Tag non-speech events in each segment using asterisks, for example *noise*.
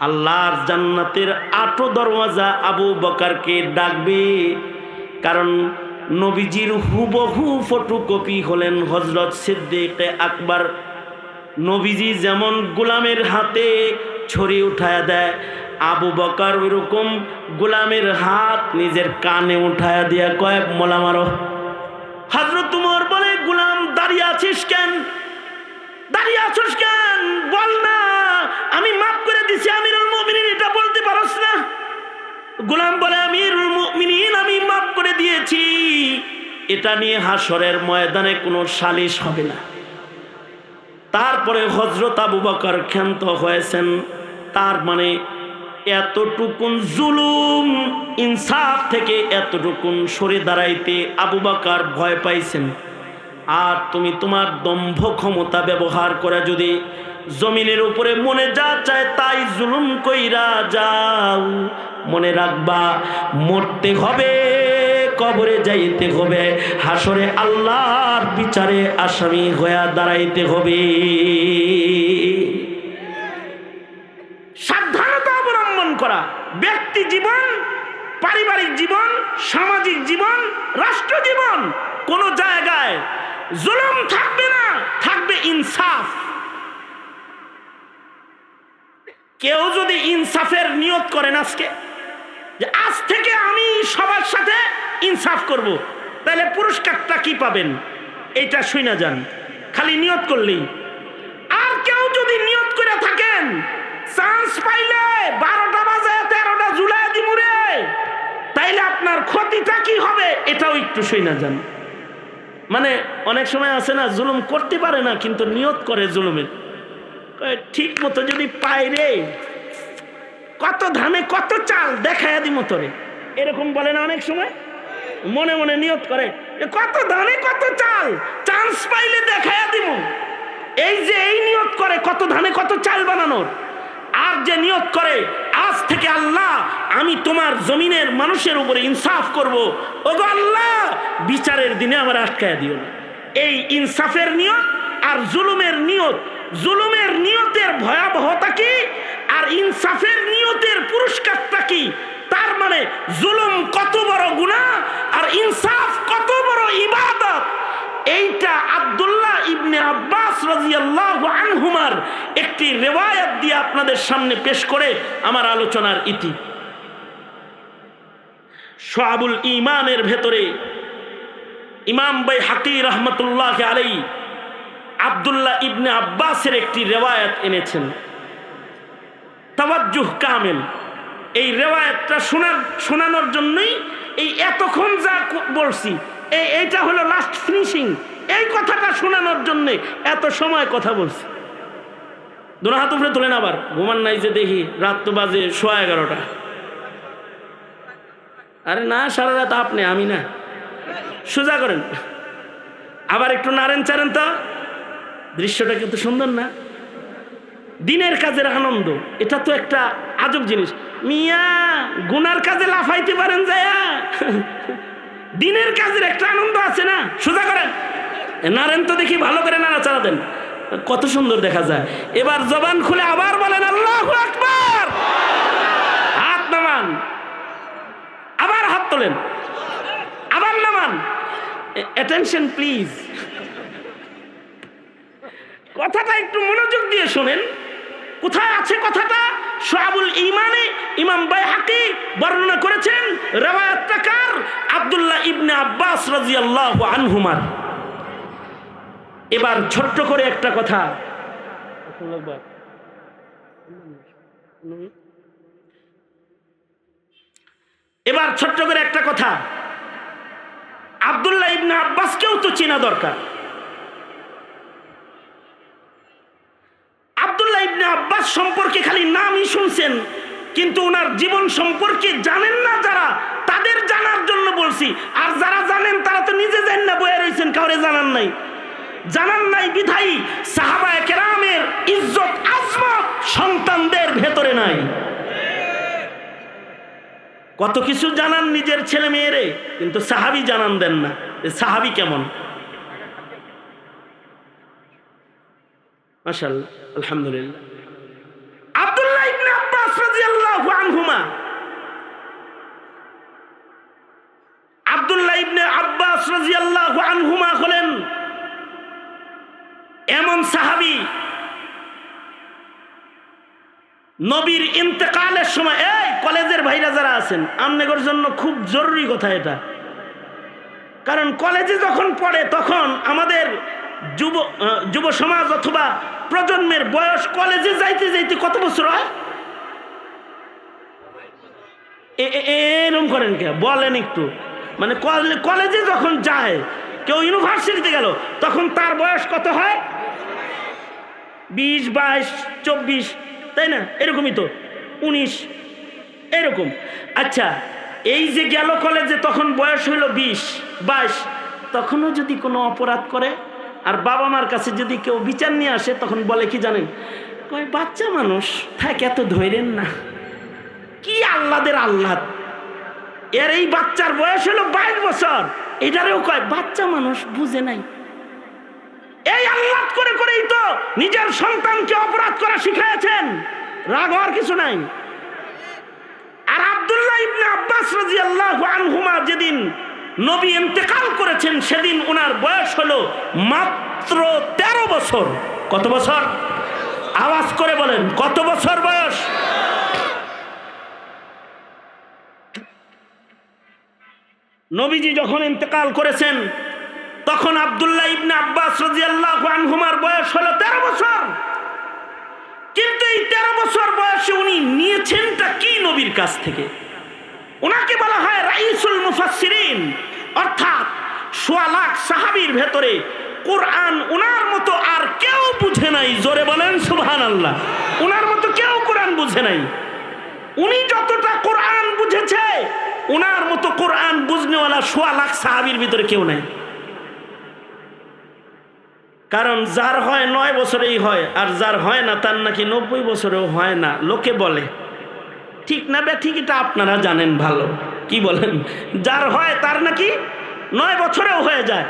আল্লাহর জান্নাতের আটো দরওয়াজা আবু বকারকে ডাকবে, কারণ নবীজির হুবহু ফটোকপি হলেন হজরত সিদ্দিক আকবর। নবীজি যেমন গোলামের হাতে ছড়ি উঠায় দেয়, আবু বকার ওইরকম গোলামের হাত নিজের কানে উঠায় দিয়া কয়েক মোলা মারো। হাজরত তুমর বলে, গোলাম, দাঁড়িয়ে আছিস কেন? দাঁড়িয়ে আছিস কেন? বল না। আমি মাফ করে দিছি, আমিরুল মুমিনিন, এটা বলতে পারস না। গোলাম বলে, আমিরুল মুমিনিন, আমি মাফ করে দিয়েছি। এটা নিয়ে হাসরের ময়দানে কোনো সালিশ হবে না। তারপরে হজরত আবু বকর ক্ষান্ত হয়েছেন। তার মানে এতটুকুন জুলুম, ইনসাফ থেকে এতটুকুন সরে দাঁড়াইতে আবু বকর ভয় পাইছেন। আর তুমি তোমার দম্ভ ক্ষমতা ব্যবহার করে যদি জমিনের উপরে মনে যা চায় তাই জুলুম কইরা যাও। মনে রাখবা, মরতে হবে, কবরে যাইতে হবে, হাসরে আল্লাহর বিচারে আসামি হইয়া দাঁড়াইতে হবে। সাবধানতা অবলম্বন করা, ব্যক্তি জীবন, পারিবারিক জীবন, সামাজিক জীবন রাষ্ট্র জীবন, কোন জায়গায় জুলুম থাকবে না, থাকবে ইনসাফ। কেউ যদি ইনসাফের নিয়ত করেন আজকে, যে আজ থেকে আমি সবার সাথে ইনসাফ করব। তাহলে পুরস্কারটা কি পাবেন? এটা শুই না যান, খালি নিয়ত করলেই। আর কেউ যদি নিয়ত করে থাকেন, চান্স পাইলে বারোটা বাজে, তেরোটা জুলাই দিমুরে তাইলে আপনার ক্ষতিটা কি হবে, এটাও একটু শুই না যান। মানে অনেক সময় আছে না, জুলুম করতে পারে না, কিন্তু নিয়ত করে জুলুমের। ঠিক মতো যদি পাই রে, কত ধানে কত চাল দেখায় দি মতো রে এরকম বলে না অনেক সময়? মনে মনে নিয়ত করে কত ধানে কত চাল চান্স পাইলে দেখায় দিব। এই যে এই নিয়ত করে কত ধানে কত চাল বানানোর, আর যে নিয়ত করে আজ থেকে আল্লাহ, আমি তোমার জমিনের মানুষের উপরে ইনসাফ করব। ওগো আল্লাহ, বিচারের দিনে আমার আটকায় দিও না। এই ইনসাফের নিয়ত আর জুলুমের নিয়ত, জুলুমের নিয়তের ভয়াবহতা কি আর ইনসাফের নিয়তের পুরস্কারটা কি? তার মানে জুলুম কত বড় গুণা আর ইনসাফ কত বড় ইবাদত। এইটা আব্দুল্লাহ ইবনে আব্বাস রাজিয়াল্লাহু আনহুমার রেওয়ায়াত দিয়ে আপনাদের সামনে পেশ করে আমার আলোচনার ইতি। সোয়াবুল ইমানের ভেতরে ইমাম বাই হাকি রহমতুল্লাহ আলাই আব্দুল্লাহ ইবনে আব্বাসের একটি রেওয়ায়াত এনেছেন। তাওয়াজ্জুহ কামেল। এই রেওয়ায়াতটা শোনার শোনানোর জন্যই এই এতক্ষণ যা বলছি এই এইটা হলো লাস্ট ফিনিশিং এই কথাটা শোনানোর জন্যে এত সময় কথা বলছি। দোনো হাত উপরে তোলেন আবার। ঘুমান নাই যে দেখি, রাত তো বাজে সোয়া এগারোটা। আরে না, সারা রাত আপনি, আমি না। সোজা করেন। আবার একটু নারেন চারেন তো। দৃশ্যটা কিন্তু সুন্দর না। দিনের কাজের আনন্দ, এটা তো একটা আজব জিনিস। মিয়া, গুনার কাজে লাফাইতে পারেন যায়া দিনের কাজের একটা আনন্দ আছে না? সোজা করেন। নারেন তো দেখি, ভালো করে নাড়াচাড়া দেন। কত সুন্দর দেখা যায়। এবার জবান খুলে আবার বলেন, আল্লাহ হাত নামান। আবার হাত তোলেন। আবার নামান। অ্যাটেনশন প্লিজ কথাটা একটু মনোযোগ দিয়ে শোনেন। কোথায় আছে কথাটা? সোহাবুল ইমানে ইমাম বাইহাকি বর্ণনা করেছেন রেওয়ায়াতটা কার? আব্দুল্লাহ ইবনে আব্বাস রাদিয়াল্লাহু আনহুমার। এবার ছোট্ট করে একটা কথা। এবার ছোট্ট করে একটা কথা। আব্দুল্লাহ ইবনে আব্বাসকেও তো চেনা দরকার। আব্দুল্লাহ ইবনে আব্বাস সম্পর্কে খালি নামই শুনছেন, কিন্তু ওনার জীবন সম্পর্কে জানেন না যারা, তাদের জানার জন্য বলছি। আর যারা জানেন, তারা তো নিজে জানেন না বয়ে রয়েছেন কাউরে জানান নাই। জানান নাই বিধাই সাহাবায় কেরামের ইজ্জত আজমত সন্তানদের ভেতরে নাই। কত কিছু জানান নিজের ছেলে মেয়েরে, কিন্তু সাহাবি জানান দেন না। সাহাবি কেমন? মাসাল আলহামদুলিল্লাহ। আব্দুল্লাহ ইবনে আব্বাস রাদিয়াল্লাহু আনহুমা। আব্দুল্লাহ ইবনে আব্বাস রাদিয়াল্লাহু আনহুমা হলেন এমন সাহাবি নবীর ইন্তেকালের সময়, এই কলেজের ভাইরা যারা আছেন, আমনেগর জন্য খুব জরুরি কথা এটা। কারণ কলেজে যখন পড়ে, তখন আমাদের যুব যুব সমাজ অথবা প্রজন্মের বয়স কলেজে যাইতে যাইতে কত বছর হয়? এরম করেন কে বলেন একটু। মানে কলেজে যখন যায়, কেউ ইউনিভার্সিটিতে গেল, তখন তার বয়স কত হয়? বিশ, বাইশ, চব্বিশ, তাই না? এরকমই তো। উনিশ, এরকম। আচ্ছা এই যে গেল কলেজে তখন বয়স হইল বিশ, বাইশ, তখনও যদি কোনো অপরাধ করে, আর বাবা মার কাছে যদি কেউ বিচার নিয়ে আসে, তখন বলে কি জানেন? কয়, বাচ্চা মানুষ, থাক, এত ধৈরেন না। কি আল্লাদের আল্লাদ এর এই বাচ্চার বয়স হলো বাইশ বছর। এটারেও কয়, বাচ্চা মানুষ বুঝে নাই। এই আল্লাদ করে করেই তো নিজের সন্তানকে অপরাধ করা শিখাইছেন রাগ হওয়ার কিছু নাই। আর আব্দুল্লাহ ইবনে আব্বাস রাদিয়াল্লাহু আনহুমা যেদিন নবী ইন্তেকাল করেছেন, সেদিন ওনার বয়স হলো মাত্র তেরো বছর। কত বছর? আওয়াজ করে বলেন, কত বছর বয়স? নবীজি যখন ইন্তেকাল করেছেন তখন আব্দুল্লাহ ইবনে আব্বাস রাদিয়াল্লাহু আনহুমার বয়স হলো তেরো বছর। কিন্তু এই তেরো বছর বয়সে উনি নিয়েছেনটা কি নবীর কাছ থেকে? ওনাকে বলা হয় রাইসুল মুফাসসিরিন। অর্থাৎ সোয়া লাখ সাহাবীর ভেতরে কোরআন ওনার মতো আর কেউ বুঝে নাই। জোরে বলেন সুবহান আল্লাহ ওনার মতো কেউ কোরআন বুঝে নাই। উনি যতটা কোরআন বুঝেছে ওনার মতো কোরআন বুঝনেওয়ালা সোয়া লাখ সাহাবীর ভিতরে কেউ নাই। কারণ যার হয় নয় বছরেই হয়, আর যার হয় না তার নাকি নব্বই বছরেও হয় না। লোকে বলে, ঠিক না বে, ঠিক এটা আপনারা জানেন ভালো। কি বলেন? যার হয় তার নাকি নয় বছরেও হয়ে যায়।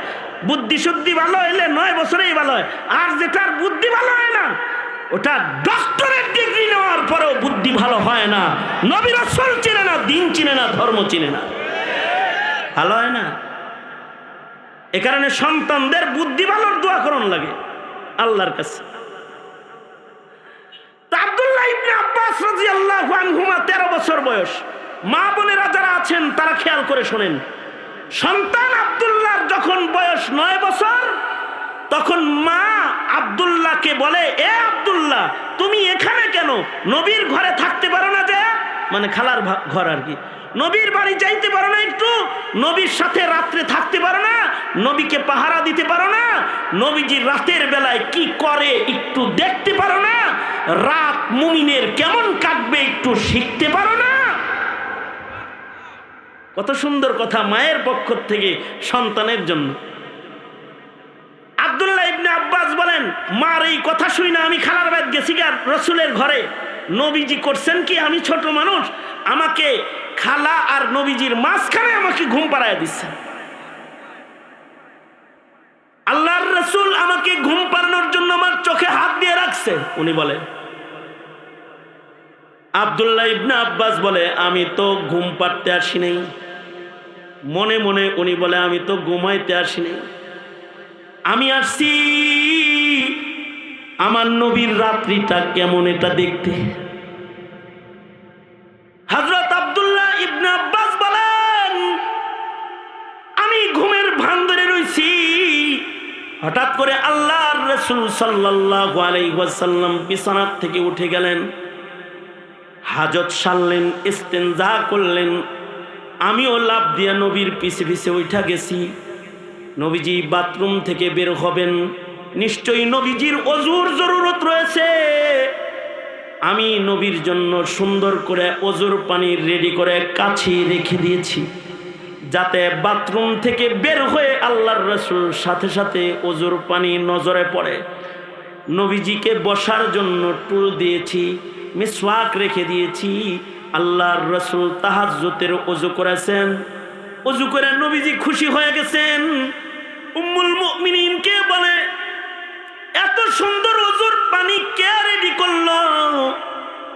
বুদ্ধি শুদ্ধি ভালো হইলে নয় বছরেই ভালো হয়। আর যেটার বুদ্ধি ভালো হয় না, ওটা ডক্টরের ডিগ্রি নেওয়ার পরেও বুদ্ধি ভালো হয় না। নবীর চিনে না, দিন চিনে না, ধর্ম চিনে না। ভালো হয় না? এ কারণে সন্তানদের বুদ্ধি ভালোর দোয়া লাগে, আল্লাহর কাছে। তা আব্দুল্লাহ ইবনে আব্বাস রাদিয়াল্লাহু আনহুমা 13 বছর বয়স। মা বোনেরা যারা আছেন, তারা খেয়াল করে শোনেন। সন্তান যখন বয়স বছর, তখন মা আব্দুল্লাহকে বলে, এ আব্দুল্লাহ, তুমি এখানে কেন? নবীর ঘরে থাকতে পারো না যে? মানে খালার ঘর আর কি। নবীর বাড়ি যাইতে পারো না একটু, নবীর সাথে রাত্রে থাকতে পারো নবীকে পাহারা দিতে পারো না? নবীজি রাতের বেলায় কি করে একটু দেখতে পারো না? রাত মুমিনের কেমন কাটবে একটু শিখতে পারো না? কত সুন্দর কথা মায়ের পক্ষ থেকে সন্তানের জন্য। আব্দুল্লাহ ইবনে আব্বাস বলেন, মার এই কথা শুই না, আমি খালার বাদ গেছি গা রসুলের ঘরে। নবীজি করছেন কি? আমি ছোট মানুষ, আমাকে খালা আর নবীজির মাঝখানে আমাকে ঘুম পাড়ায় দিচ্ছে আল্লাহর রসুল আমাকে ঘুম পাড়ানোর জন্য আমার চোখে হাত দিয়ে রাখছে। উনি বলে, আব্দুল্লাহ ইবনে আব্বাস বলে, আমি তো ঘুম পাড়তে আসি নাই। মনে মনে উনি বলে, আমি তো ঘুমাইতে আসি নাই। আমি আসছি, আমার নবীর রাত্রিটা কেমন এটা দেখতে। হঠাৎ করে আল্লাহর রসুল সাল্লাল্লাহু আলাইহি ওয়াসাল্লাম বিছানার থেকে উঠে গেলেন। হাজত সারলেন, ইস্তেনজা করলেন। আমিও লাভ দিয়ে নবীর পিছে পিছে উঠা গেছি। নবীজি বাথরুম থেকে বের হবেন। নিশ্চয়ই নবীজির অজুর জরুরত রয়েছে। আমি নবীর জন্য সুন্দর করে অজুর পানি রেডি করে কাছে রেখে দিয়েছি। যাতে বাথরুম থেকে বের হয়ে আল্লাহর রসুল সাথে সাথে অজুর পানি নজরে পড়ে। নবীজিকে বসার জন্য টুল দিয়েছি, মিসওয়াক রেখে দিয়েছি। আল্লাহর রসুল তাহাজ্জতের অজু করেছেন। অজু করে নবীজি খুশি হয়ে গেছেন। উম্মুল মুমিনিনকে বলে, এত সুন্দর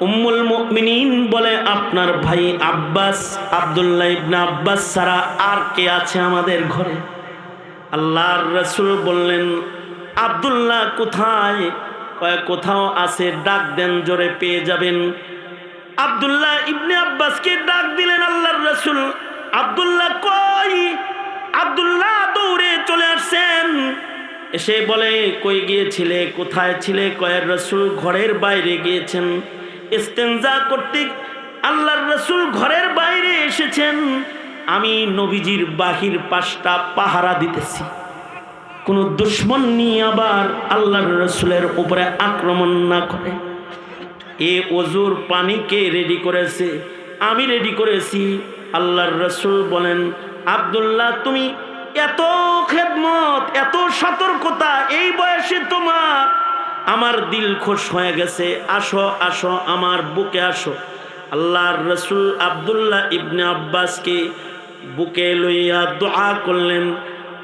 উম্মুল মুমিনিন বলে আপনার ভাই আব্বাস, আব্দুল্লাহ ইবনে আব্বাস ছাড়া আর কে আছে আমাদের ঘরে? আল্লাহর রসুল বললেন, আব্দুল্লাহ কোথায়? কয়, কোথাও আছে, ডাক দেন, জোরে পেয়ে যাবেন। আব্দুল্লাহ ইবনে আব্বাসকে ডাক দিলেন আল্লাহর রসুল। আব্দুল্লাহ কই? আব্দুল্লাহ দৌড়ে চলে আসছেন। এসে বলে, কই গিয়েছিলে? কোথায় ছিলে? কয়ের রসুল ঘরের বাইরে গিয়েছেন। ইস্তেঞ্জা করতে আল্লাহর রসুল ঘরের বাইরে এসেছেন। আমি নবীজির বাহির পাশটা পাহারা দিতেছি। কোনো দুশ্মন নিয়ে আবার আল্লাহর রসুলের উপরে আক্রমণ না করে। এ অজুর পানিকে রেডি করেছে? আমি রেডি করেছি। আল্লাহর রসুল বলেন, আব্দুল্লাহ, তুমি এত খেদমত, এত সতর্কতা, এই বয়সে তোমার আমার দিল খুশ হয়ে গেছে। আসো আসো, আমার বুকে আসো। আল্লাহর রসুল আব্দুল্লাহ ইবনে আব্বাসকে বুকে লইয়া দোয়া করলেন,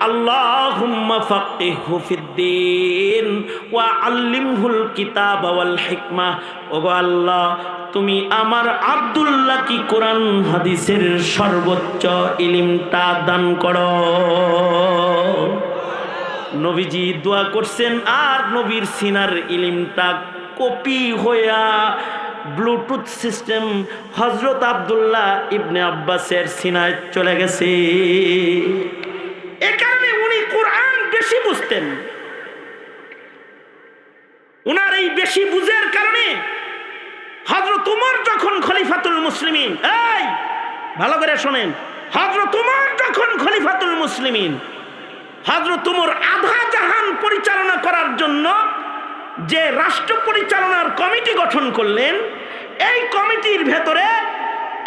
আল্লাহুম্মা ফাক্কিহু ফিদ্দিন ওয়া আল্লিমহুল কিতাব ওয়াল হিকমা। ওগো আল্লাহ, তুমি আমার আব্দুল্লাহ কি কোরআন হাদিসের সর্বোচ্চ ইলিমটা দান করো? নবীজি দোয়া করছেন, আর নবীর সিনার ইলিমটা কপি হইয়া ব্লুটুথ সিস্টেম হজরত আব্দুল্লাহ ইবনে আব্বাসের সিনায় চলে গেছে। এ কারণে উনি কোরআন বেশি বুঝতেন। উনার এই বেশি বুঝের কারণে হজরত উমর যখন খলিফাতুল মুসলিমিন, এই, ভালো করে শোনেন হজরত উমর যখন খলিফাতুল মুসলিমিন হজরত উমর আধা জাহান পরিচালনা করার জন্য যে রাষ্ট্র পরিচালনার কমিটি গঠন করলেন, এই কমিটির ভেতরে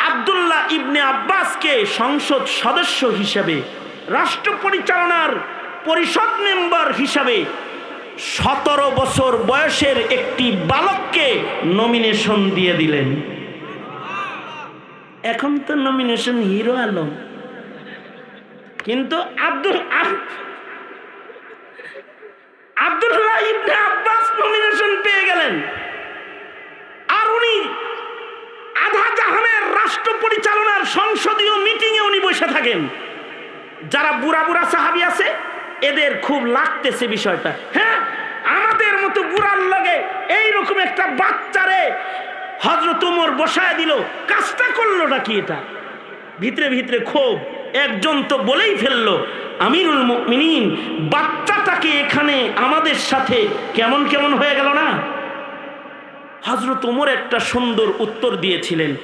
আব্দুল্লাহ ইবনে আব্বাসকে সংসদ সদস্য হিসেবে, রাষ্ট্র পরিচালনার পরিষদ মেম্বার হিসাবে সতেরো বছর বয়সের একটি বালককে নমিনেশন দিয়ে দিলেন। এখন তো নমিনেশন হিরো আলম। কিন্তু Abdul Abdullah ibn Abbas nomination পেয়ে গেলেন। আর উনি আধা জাহানের রাষ্ট্র পরিচালনার সংসদীয় মিটিংয়ে উনি বসে থাকেন। যারা বুড়া বুড়া সাহাবি আছে, এদের খুব লাগতেছে বিষয়টা। হ্যাঁ আমাদের মতো বুড়ার লাগে এইরকম একটা বাচ্চারে হজরত উমর বসায় দিল। কাজটা করল নাকি এটা? ভিতরে ভিতরে ক্ষোভ। একজন তো বলেই ফেলল, আমিরুল মুমিনিন, বাচ্চাটাকে এখানে আমাদের সাথে কেমন কেমন হয়ে গেল না? হজরত উমর একটা সুন্দর উত্তর দিয়েছিলেন।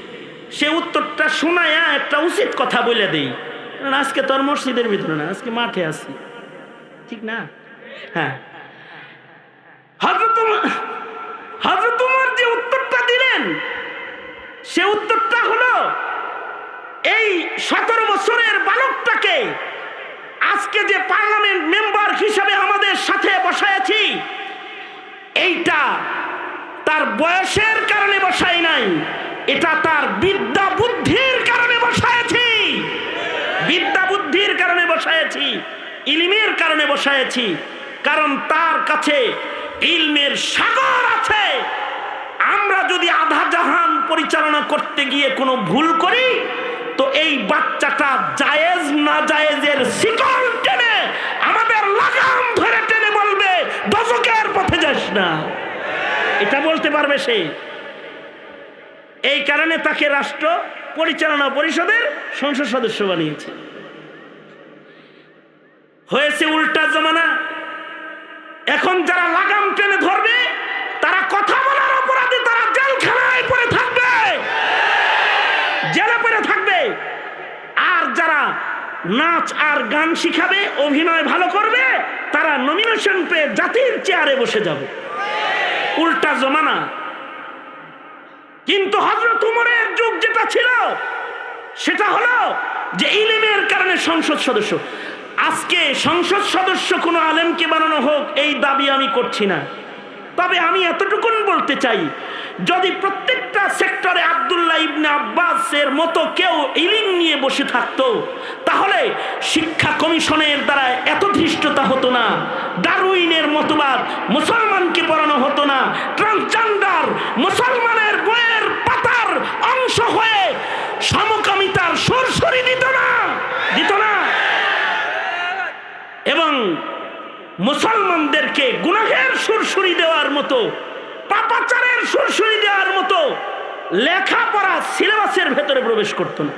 সে উত্তরটা শোনায়া একটা উচিত কথা বলে দেই। কারণ আজকে তোর মসজিদের ভিতরে না, আজকে মাঠে আছি। ঠিক না? হ্যাঁ। হজরত হজরত উমর যে উত্তরটা দিলেন, সে উত্তরটা হলো এই সতেরো বছরের বালকটাকে আজকে যে পার্লামেন্ট মেম্বার হিসেবে আমাদের সাথে বসাইছি এইটা তার বয়সের কারণে বসাই নাই, এটা তার বিদ্যা বুদ্ধির কারণে বসাইছি বিদ্যা বুদ্ধির কারণে বসাইছি ইলিমের কারণে বসাইছি কারণ তার কাছে ইলমের সাগর আছে। আমরা যদি আধা জাহান পরিচালনা করতে গিয়ে কোনো ভুল করি তো এই বাচ্চাটা জায়েজ না জায়েজের শিকল টেনে আমাদের লাগাম ধরে টেনে বলবে দশকের পথে যাস না। এটা বলতে পারবে সে। এই কারণে তাকে রাষ্ট্র পরিচালনা পরিষদের সংসদ সদস্য বানিয়েছে। হয়েছে উল্টা জমানা। এখন যারা লাগাম টেনে ধরবে, তারা কথা বলার অপরাধে তারা জেলখানায় পড়ে থাকবে জেলে পড়ে থাকবে আর যারা নাচ আর গান শিখাবে, অভিনয় ভালো করবে, তারা নমিনেশন পেয়ে জাতির চেয়ারে বসে যাবে। উল্টা জমানা। কিন্তু হজরত উমরের যুগ যেটা ছিল, সেটা হলো যে ইলিমের কারণে সংসদ সদস্য। আজকে সংসদ সদস্য কোনো আলেমকে বানানো হোক, এই দাবি আমি করছি না। তবে আমি এতটুকুন বলতে চাই, যদি প্রত্যেকটা সেক্টরে আব্দুল্লাহ ইবনে আব্বাসের মতো কেউ ইলিম নিয়ে বসে থাকতো, তাহলে শিক্ষা কমিশনের দ্বারা এত ধৃষ্টতা হতো না, ডারউইনের মতবাদ মুসলমানকে পড়ানো হতো না, ট্রান্সজেন্ডার মুসলমানের বইয়ের পাতার অংশ হয়ে সমকামিতার সুরসুরি দিত না দিত না। এবং মুসলমানদেরকে গুনাহের সুরসুরি দেওয়ার মতো, পাপাচারের সুরসুরি দেওয়ার মতো লেখাপড়া সিলেবাসের ভেতরে প্রবেশ করত না।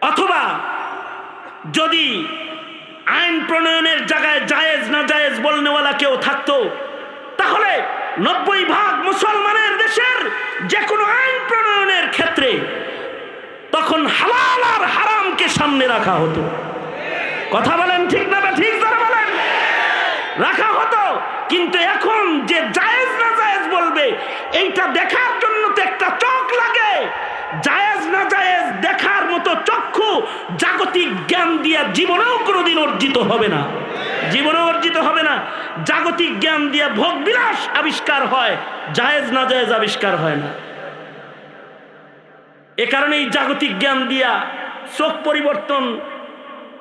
অথবা যদি আইন প্রণয়নের জায়গায় জায়েজ না জায়েজ বলনেওয়ালা কেউ থাকতো, তাহলে নব্বই ভাগ মুসলমানের দেশের যে কোনো আইন প্রণয়নের ক্ষেত্রে তখন হালাল আর হারামকে সামনে রাখা হতো। কথা বলেন, ঠিক না বা, ঠিক যারা বলেন? রাখা হতো, কিন্তু এখন যে জায়েজ না জায়েজ বলবে, এইটা দেখার জন্য তো একটা চোখ লাগে। জায়েজ না জায়েজ দেখার মতো চক্ষু জাগতিক জ্ঞান দিয়া জীবনেও কোনোদিন অর্জিত হবে না। জীবনেও অর্জিত হবে না। জাগতিক জ্ঞান দিয়া ভোগ বিলাস আবিষ্কার হয়, জায়েজ না জায়েজ আবিষ্কার হয় না। এ কারণে এই জাগতিক জ্ঞান দিয়া চোখ পরিবর্তন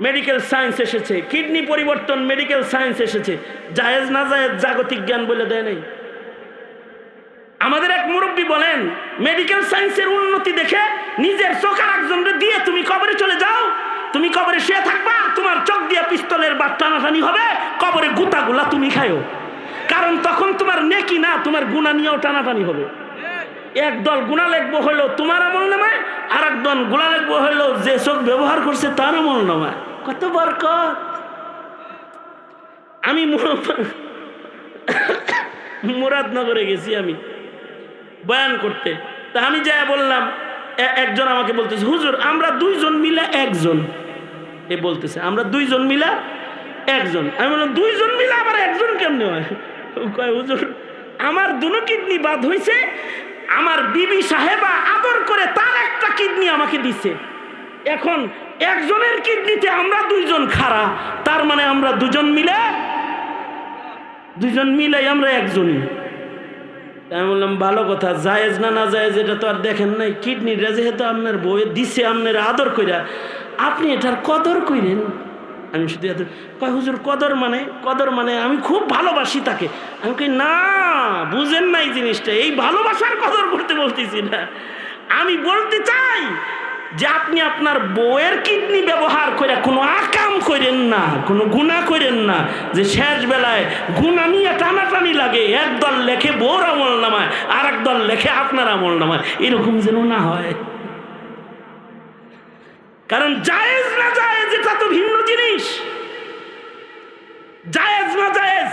মেডিকেল সায়েন্স এসেছে কিডনি পরিবর্তন মেডিকেল সায়েন্স এসেছে। জায়েজ না জায়েজ, জাগতিক জ্ঞান বলে দেয় নাই। আমাদের এক মুরব্বী বলেন মেডিকেল সায়েন্সের উন্নতি দেখে নিজের চোখ আর একজনকে দিয়ে তুমি কবরে চলে যাও। তুমি কবরে শুয়ে থাকবা, তোমার চোখ দিয়ে পিস্তলের বা টানাটানি হবে, কবরে গুতাগুলা তুমি খায়ো। কারণ তখন তোমার নেকি না, তোমার গুণা নিয়েও টানাটানি হবে। এক দল গুণা লেখবো হইল তোমার আমল নামায় আর একদল গুণা লেখবো হইল যে চোখ ব্যবহার করছে তার আমল নামায়। কত বরকত। আমি মুরাদনগরে গেছি আমি। বয়ান করতে। তা আমি যা বললাম একজন আমাকে বলতেছে, হুজুর, আমরা দুইজন মিলে একজন। এ বলতেছে, আমরা দুইজন মিলা একজন। আমি বললাম, দুইজন মিলে আবার একজন কেমনে হয়? হুজুর, আমার দুনো কিডনি বাদ হয়েছে আমার বিবি সাহেবা আদর করে তার একটা কিডনি আমাকে দিছে। এখন একজনের কিডনিতে আমরা দুইজন খাড়া, তার মানে আমরা দুজন মিলে দুজন মিলে আমরা একজনই। আমি বললাম, ভালো কথা, জায়েজ না না জায়েজ, এটা তো আর দেখেন নাই। কিডনিটা যেহেতু আপনার বইয়ে দিছে, আপনার আদর কইরা, আপনি এটার কদর কইরেন? আমি শুধু এত, কয় হুজুর, কদর মানে? কদর মানে আমি খুব ভালোবাসি তাকে। আমি কই, না, বুঝেন নাই জিনিসটা, এই ভালোবাসার কদর করতে বলতেছি না। আমি বলতে চাই যে আপনি আপনার বউয়ের কিডনি ব্যবহার করে কোনো আকাম করেন না, কোনো গুণা করেন না, যে শেষ বেলায় গুণা নিয়ে টানাটানি লাগে একদল লেখে বউর আমল নামায় আর দল লেখে আপনার আমল নামায়, এরকম যেন না হয়। কারণ জায়েজ না জায়েজ, এটা তো ভিন্ন জিনিস। জায়েজ না জায়েজ,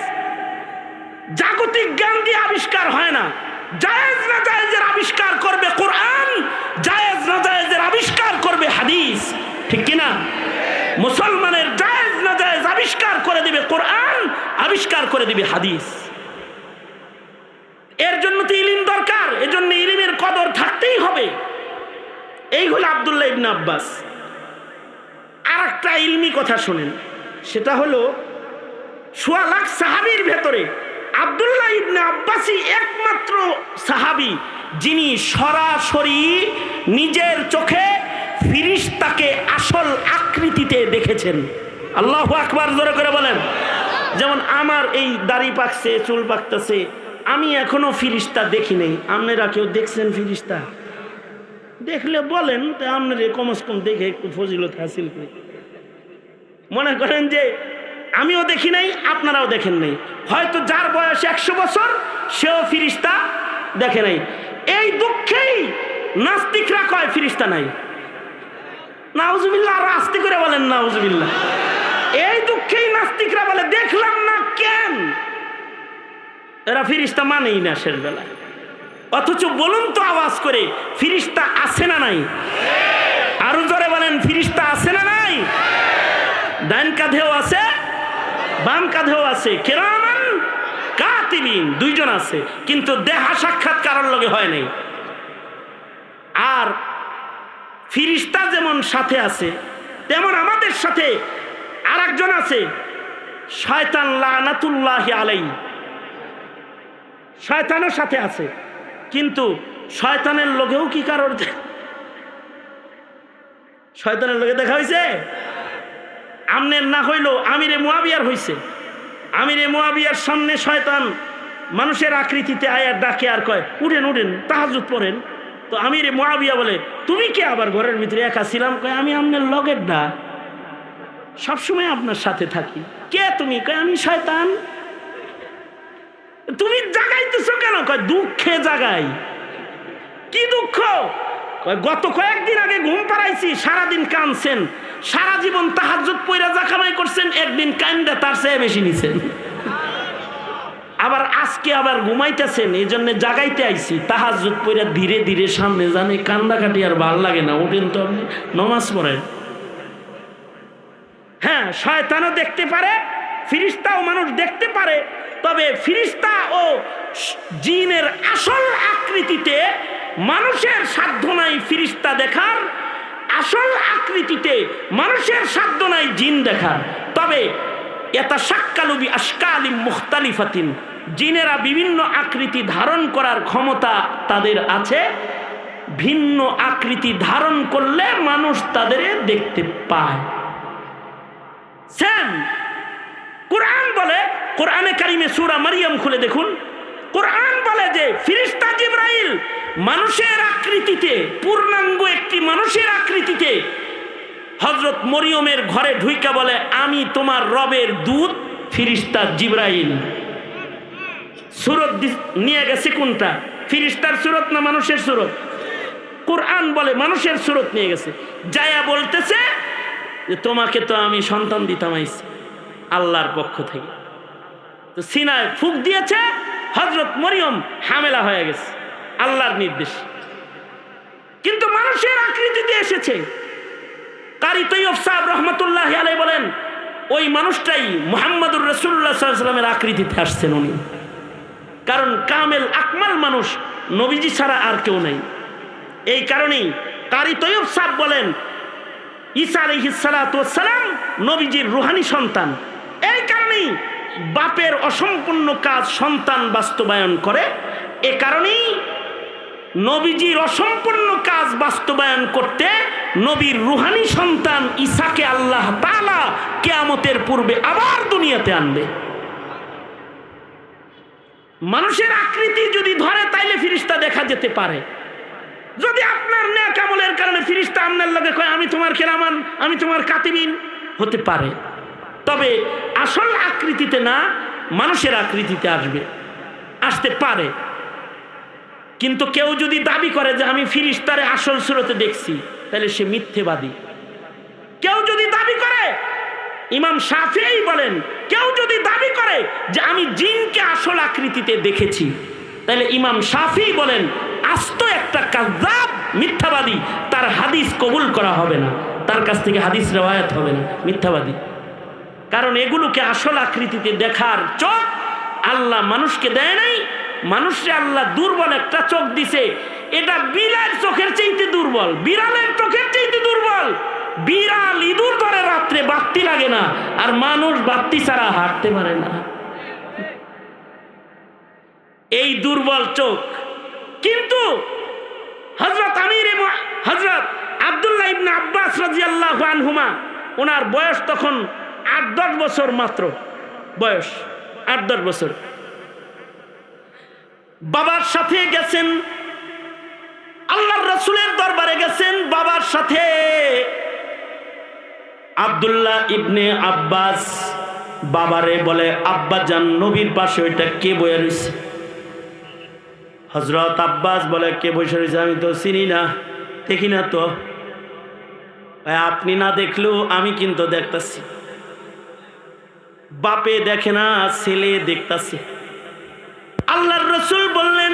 জাগতিক জ্ঞান দিয়ে আবিষ্কার হয় না। জায়েজ না জায়েজের আবিষ্কার করবে কোরআন জায়েজ না জায়েজের আবিষ্কার করবে হাদিস ঠিক কিনা মুসলমানের জায়েজ না জায়েজ আবিষ্কার করে দিবে কোরআন আবিষ্কার করে দিবে হাদিস। এর জন্য তো ইলিম দরকার, এজন্য ইলিমের কদর থাকতেই হবে। এই হলো আবদুল্লাহ ইবনে আব্বাস। আর একটা ইলমি কথা শোনেন, সেটা হলো সোয়া লাখ সাহাবির ভেতরে আবদুল্লাহ ইবনে আব্বাসই একমাত্র সাহাবি যিনি সরাসরি নিজের চোখে ফিরিস্তাকে আসল আকৃতিতে দেখেছেন। আল্লাহ আকবার জোরে করে বলেন। যেমন আমার এই দাড়ি পাকছে, চুল পাকতেছে, আমি এখনও ফিরিস্তা দেখি নাই। আপনারা কেউ দেখছেন ফিরিস্তা? দেখলে বলেন, তা আপনার কমস কম দেখে একটু ফজিলত হাসিল করি। মনে করেন যে, আমিও দেখি নাই, আপনারাও দেখেন নাই। হয়তো যার বয়স একশো বছর, সেও ফিরিস্তা দেখে নাই। এই দুঃখেই নাস্তিকরা কয় ফিরিস্তা নাই। নাউজুবিল্লাহ আর আস্তে করে বলেন নাউজুবিল্লাহ। এই দুঃখেই নাস্তিকরা বলে, দেখলাম না কেন? এরা ফিরিস্তা মানেই না শেষ বেলায়। অথচ বলুন তো আওয়াজ করে, ফিরিস্তা আছে না নাই? আরও জোরে বলেন, ফিরিস্তা আছে না নাই? ডান কাঁধেও আছে, বাম কাঁধেও আছে। কেরামান? কাতিবিন, দুইজন আছে। কিন্তু দেহা সাক্ষাৎ কারোর লগে হয় নাই। আর ফিরিস্তা যেমন সাথে আছে, তেমন আমাদের সাথে আর একজন আছে, শয়তান লানাতুল্লাহ আলাই শয়তানের সাথে আছে, কিন্তু শয়তানের লোকেও কি কারোর শয়তানের লোকে দেখা হয়েছে আমনের না হইল আমিরে মুয়াবিয়ার হইছে। আমিরে মুয়াবিয়ার সামনে শয়তান মানুষের আকৃতিতে আয়ার ডাকে আর কয়, উঠেন উঠেন তাহাজুত পড়েন। তো আমিরে মুয়াবিয়া বলে, তুমি কে আবার ঘরের ভিতরে একা ছিলাম? কয়, আমি আমনের লগের ডা সবসময় আপনার সাথে থাকি। কে তুমি? কয়, আমি শয়তান। তুমি জাগাইতেছো কেন? কয়, দুঃখে জাগাই। কি দুঃখ? গত কয়েকদিন আগে ঘুম পাড়াইছি, সারাদিন কানছেন সারা জীবন তাহাজুত পয়রা জাকামাই করছেন, একদিন কান্দা তার চেয়ে বেশি নিছেন। আবার আজকে আবার ঘুমাইতেছেন এই জন্য জাগাইতে আইছি। তাহাজুত পয়রা ধীরে ধীরে সামনে জানে কান্দা কাটি আর ভালো লাগে না। ওঠেন তো আপনি, নমাজ পড়েন। হ্যাঁ শয়তানও দেখতে পারে, ফিরিস্তাও মানুষ দেখতে পারে, তবে ফিরিস্তা ও জিনের আসল আকৃতিতে মানুষের সাধ্য নাই ফিরিস্তা দেখার, আসল আকৃতিতে মানুষের সাধ্য নাই জিন দেখার। তবে এটা সাক্কালুবি আশকালিম মুখতালিফাতিন, জিনেরা বিভিন্ন আকৃতি ধারণ করার ক্ষমতা তাদের আছে, ভিন্ন আকৃতি ধারণ করলে মানুষ তাদের দেখতে পায়। সেম কোরআন বলে কোরআনে কারিমে সুরা মারিয়াম খুলে দেখুন। কোরআন বলে যে, ফিরিস্তা জিব্রাইল মানুষের আকৃতিতে, পূর্ণাঙ্গ একটি মানুষের আকৃতিতে হজরত মরিয়মের ঘরে ঢুইকা বলে, আমি তোমার রবের দুধ ফিরিস্তা জিব্রাইল। সুরত নিয়ে গেছে কোনটা? ফিরিস্তার সুরত না মানুষের সুরত? কোরআন বলে, মানুষের সুরত নিয়ে গেছে। যায়া বলতেছে যে তোমাকে তো আমি সন্তান দিতাম আল্লাহর পক্ষ থেকে। তো সিনায় ফুক দিয়েছে হজরত মরিয়ম হামেলা হয়ে গেছে, আল্লাহর নির্দেশ। কিন্তু মানুষের আকৃতিতে এসেছে। কারি তৈয়ব সাহেব রহমতুল্লাহ আলাই বলেন, ওই মানুষটাই মোহাম্মদুর রসুল্লাহ সাল্লামের আকৃতিতে আসছেন উনি। কারণ কামেল আকমাল মানুষ নবীজি ছাড়া আর কেউ নেই। এই কারণেই কারি তৈয়ব সাহেব বলেন ঈসা আলহিসালাম নবীজির রুহানি সন্তান। এই কারণেই বাপের অসম্পূর্ণ কাজ সন্তান বাস্তবায়ন করে। এ কারণেই নবীজির অসম্পূর্ণ কাজ বাস্তবায়ন করতে নবীর রুহানি সন্তান ঈসাকে আল্লাহ তালা কেয়ামতের পূর্বে আবার দুনিয়াতে আনবে। মানুষের আকৃতি যদি ধরে, তাইলে ফিরিস্তা দেখা যেতে পারে। যদি কারণে ফিরিস্তা আপনার কয়, আমি তোমার আমি তোমার হতে পারে। তবে আসল আকৃতিতে না, মানুষের আকৃতিতে আসবে। আসতে পারে। কিন্তু কেউ যদি দাবি করে যে আমি ফিরিস্তারে আসল সুরতে দেখছি, তাহলে সে মিথ্যেবাদী। কেউ যদি দাবি করে, ইমাম সাফিই বলেন, কেউ যদি দাবি করে যে আমি জিনকে আসল আকৃতিতে দেখেছি, তাহলে ইমাম সাফি বলেন, আস্ত একটা কাজাব মিথ্যাবাদী, তার হাদিস কবুল করা হবে না, তার কাছ থেকে হাদিস রেওয়ায়ত হবে না, মিথ্যাবাদী। কারণ এগুলোকে আসল আকৃতিতে দেখার চোখ আল্লাহ মানুষকে দেয় নাই, মানুষে আল্লাহ দুর্বল একটা চোখ দিছে। এটা বিড়াল চোখের চাইতে দুর্বল, বিড়ালের চোখের চাইতে দুর্বল। বিড়াল ইঁদুর ধরে রাত্রে বাত্তি লাগে না, আর মানুষ বাত্তি ছাড়া হাঁটতে পারে না। এই দুর্বল চোখ, কিন্তু হজরত আমির হজরত আবদুল্লাহ ইবনে আব্বাস রাজিয়াল্লাহু আনহুমা, ওনার বয়স তখন আট দশ বছর মাত্র। বয়স আট দশ বছর। বাবার সাথে গেছেন, আল্লাহর রসুলের দরবারে গেছেন বাবার সাথে। আবদুল্লাহ ইবনে আব্বাস বাবারে বলে, আব্বা জান, নবীর পাশে ওইটা কে বয়ে রয়েছে হজরত আব্বাস বলে কে বসে রয়েছে আমি তো চিনি না দেখি না তো। "ভাই, আপনি না দেখলেও আমি কিন্তু দেখতাছি। বাপে দেখে না ছেলে দেখতাছে। আল্লাহর রসুল বললেন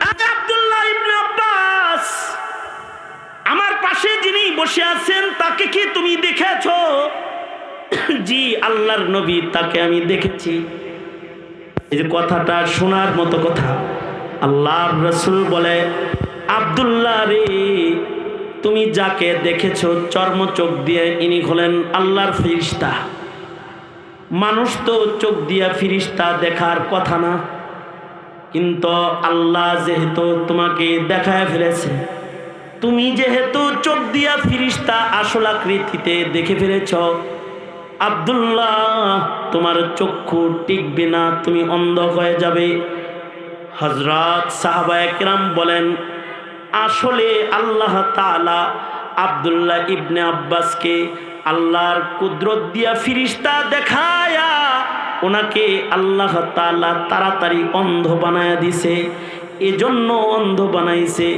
"আরে আব্দুল্লাহ ইবনে আব্বাস আমার পাশে যিনি বসে আছেন তাকে কি তুমি দেখেছ? *clears throat* জি আল্লাহর নবী তাকে আমি দেখেছি। এই যে কথাটা শোনার মতো কথা। আল্লাহর রসুল বলে, আব্দুল্লাহ রে, তুমি যাকে দেখেছ চর্ম চোখ দিয়ে ইনি হলেন আল্লাহর ফিরিস্তা। মানুষ তো চোখ দিয়া ফিরিস্তা দেখার কথা না, কিন্তু আল্লাহ যেহেতু তোমাকে দেখায় ফেলেছে, তুমি যেহেতু চোখ দিয়া ফিরিস্তা আসল আকৃতিতে দেখে ফেলেছ, আবদুল্লাহ, তোমার চক্ষু টিকবে না, তুমি অন্ধ হয়ে যাবে। হজরত সাহাবা একরাম বলেন, আসলে আল্লাহ তালা আবদুল্লাহ ইবনে আব্বাসকে আল্লাহর কুদরত দিয়া ফিরিস্তা দেখায়া ওনাকে আল্লাহ তাআলা তাড়াতাড়ি অন্ধ বানায়া দিছে। এজন্য অন্ধ বানাইছে।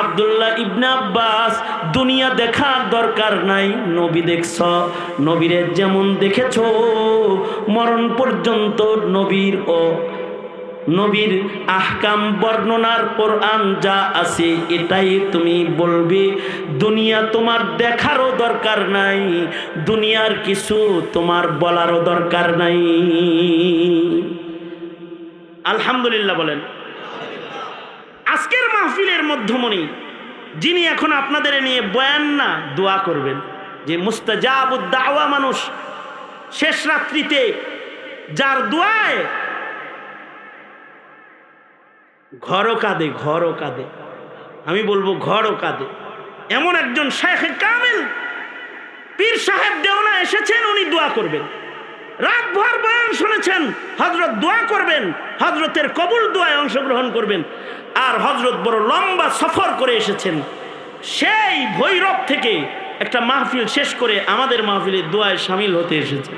আব্দুল্লাহ ইবনে আব্বাস, দুনিয়া দেখার দরকার নাই। নবী দেখছ, নবীরে যেমন দেখেছ, মরণ পর্যন্ত নবীর ও নবীর আহকাম বর্ণনার কোরআন যা আছে, এটাই তুমি বলবে, দুনিয়া তোমার দেখারও দরকার নাই, দুনিয়ার কিছু তোমার বলারও দরকার নাই। আলহামদুলিল্লাহ বলেন। আজকের মাহফিলের মধ্যমণি, যিনি এখন আপনাদের নিয়ে বয়ান না, দোয়া করবেন। যে মুস্তাজাবুদ্দাওয়া মানুষ, শেষ রাত্রিতে যার দোয়ায় ঘরও কাঁদে ঘরও কাঁদে। আমি বলব ঘরও কাঁদে। এমন একজন শেখ কামিল, পীর সাহেব দেওনা এসেছেন, উনি দোয়া করবেন। রাত ভর বয়ান শুনেছেন হজরত দোয়া করবেন হজরতের কবুল দোয়ায় অংশগ্রহণ করবেন। আর হজরত বড় লম্বা সফর করে এসেছেন। সেই ভৈরব থেকে একটা মাহফিল শেষ করে আমাদের মাহফিলের দোয়ায় সামিল হতে এসেছেন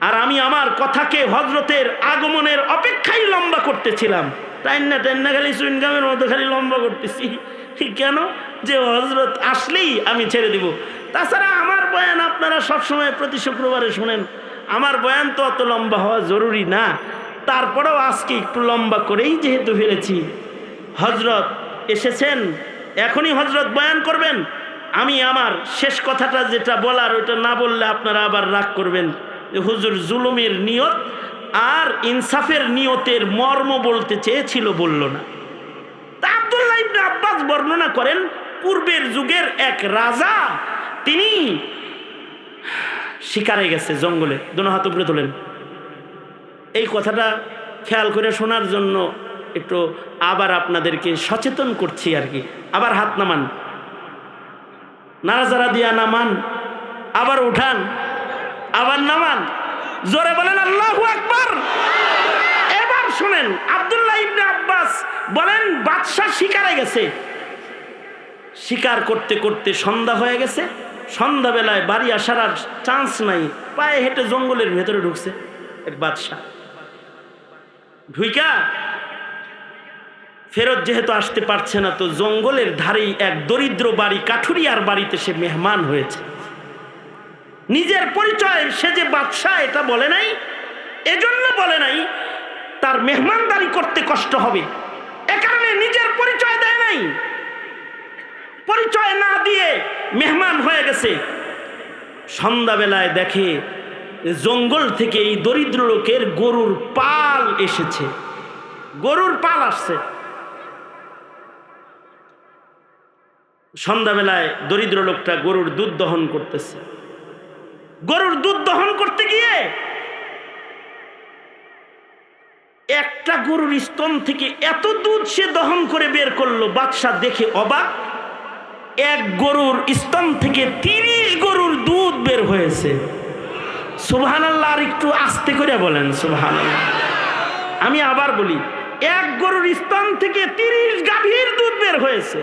আর আমি আমার কথাকে হজরতের আগমনের অপেক্ষাই লম্বা করতেছিলাম। টাইন্না টাইন্না খালি চুইনগামের মতো খালি লম্বা করতেছি। কেন? যে হজরত আসলেই আমি ছেড়ে দিব। তাছাড়া আমার বয়ান আপনারা সবসময় প্রতি শুক্রবারে শোনেন। আমার বয়ান তো অত লম্বা হওয়া জরুরি না। তারপরেও আজকে একটু লম্বা করেই যেহেতু ফেলেছি। হজরত এসেছেন, এখনই হজরত বয়ান করবেন। আমি আমার শেষ কথাটা যেটা বলার ওইটা না বললে আপনারা আবার রাগ করবেন। হুজুর জুলুমের নিয়ত আর ইনসাফের নিয়তের মর্ম বলতে চেয়েছিল, বলল না। তা আব্দুল্লাহ ইবনে আব্বাস বর্ণনা করেন, পূর্বের যুগের এক রাজা, তিনি শিকারে গেছে জঙ্গলে, দোনো হাত উপরে তোলেন। এই কথাটা খেয়াল করে শোনার জন্য একটু আবার আপনাদেরকে সচেতন করছি আর কি। আবার হাত নামান। নারাজারা দিয়া নামান, আবার উঠান, আবার নামান। জোরে বলেন আল্লাহ আকবার। এবার শুনেন, আব্দুল্লাহ ইবনে আব্বাস বলেন, বাদশাহ শিকারে গেছে। শিকার করতে করতে সন্ধ্যা হয়ে গেছে। সন্ধ্যাবেলায় বাড়ি আসার আর চান্স নাই। পায়ে হেঁটে জঙ্গলের ভেতরে ঢুকছে এক বাদশাহ। ঢুইকা, ফেরত যেহেতু আসতে পারছে না, তো জঙ্গলের ধারেই এক দরিদ্র বাড়ি, কাঠুরিয়ার বাড়িতে সে মেহমান হয়েছে। নিজের পরিচয় সে যে বাদশাহ এটা বলে নাই, এজন্য বলে নাই, তার মেহমানদারি করতে কষ্ট হবে। এ কারণে নিজের পরিচয় দেয় নাই। পরিচয় না দিয়ে মেহমান হয়ে গেছে। সন্ধ্যাবেলায় দেখে জঙ্গল থেকে এই দরিদ্র লোকের গরুর পাল এসেছে। গরুর পাল আসছে। সন্ধ্যাবেলায় দরিদ্র লোকটা গরুর দুধ দহন করতেছে। গরুর দুধ দহন করতে গিয়ে একটা গরুর স্তন থেকে এত দুধ সে দহন করে বের করল, বাদশাহ দেখে অবাক। এক গরুর স্তন থেকে তিরিশ গরুর দুধ বের হয়েছে। সুবহান আল্লাহ আর একটু আস্তে করে বলেন সুবহান আমি আবার বলি, এক গরুর স্তন থেকে তিরিশ গাভীর দুধ বের হয়েছে।